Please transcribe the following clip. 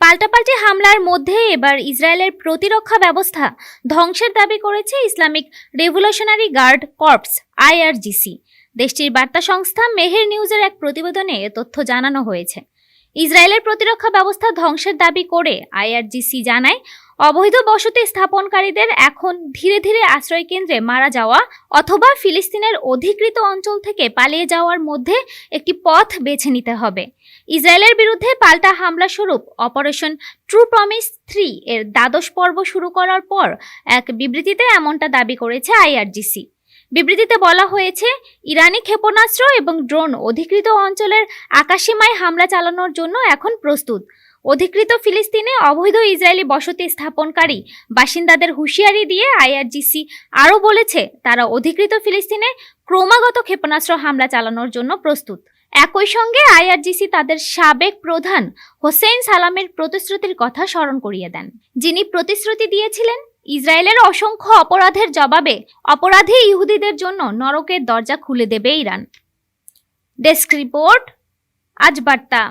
পাল্টাপাল্টি হামলার মধ্যে এবার ইসরায়েলের প্রতিরক্ষা ব্যবস্থা ধ্বংসের দাবি করেছে Islamic Revolutionary Guard Corps, IRGC. দেশটির বার্তা সংস্থা মেহের নিউজের এক প্রতিবেদনে তথ্য জানানো হয়েছে। ইসরায়েলের প্রতিরক্ষা ব্যবস্থা ধ্বংসের দাবি করে আইআরজিসি জানায়, অবৈধ বসতি স্থাপনকারীদের এখন ধীরে ধীরে আশ্রয়কেন্দ্রে মারা যাওয়া অথবা ফিলিস্তিনের অধিকৃত অঞ্চল থেকে পালিয়ে যাওয়ার মধ্যে একটি পথ বেছে নিতে হবে। ইসরায়েলের বিরুদ্ধে পাল্টা হামলা স্বরূপ অপারেশন ট্রু প্রমিস থ্রি এর দ্বাদশ পর্ব শুরু করার পর এক বিবৃতিতে এমনটা দাবি করেছে আইআরজিসি। বিবৃতিতে বলা হয়েছে, ইরানি ক্ষেপণাস্ত্র এবং ড্রোন অধিকৃত অঞ্চলের আকাশসীমায় হামলা চালানোর জন্য এখন প্রস্তুত। অধিকৃত ফিলিস্তিনে অবৈধ ইসরায়েলি বসতি স্থাপনকারী বাসিন্দাদের হুঁশিয়ারি দিয়ে আইআরজিসি আরও বলেছে, তারা অধিকৃত ফিলিস্তিনে ক্রমাগত ক্ষেপণাস্ত্র হামলা চালানোর জন্য প্রস্তুত। একই সঙ্গে আইআরজিসি তাদের সাবেক প্রধান হোসেন সালামের প্রতিশ্রুতির কথা স্মরণ করিয়ে দেন। যিনি প্রতিশ্রুতি দিয়েছিলেন ইসরায়েলের অসংখ্য অপরাধের জবাবে অপরাধী ইহুদিদের জন্য নরকের দরজা খুলে দেবে ইরান। ডেস্ক রিপোর্ট, আজ বার্তা।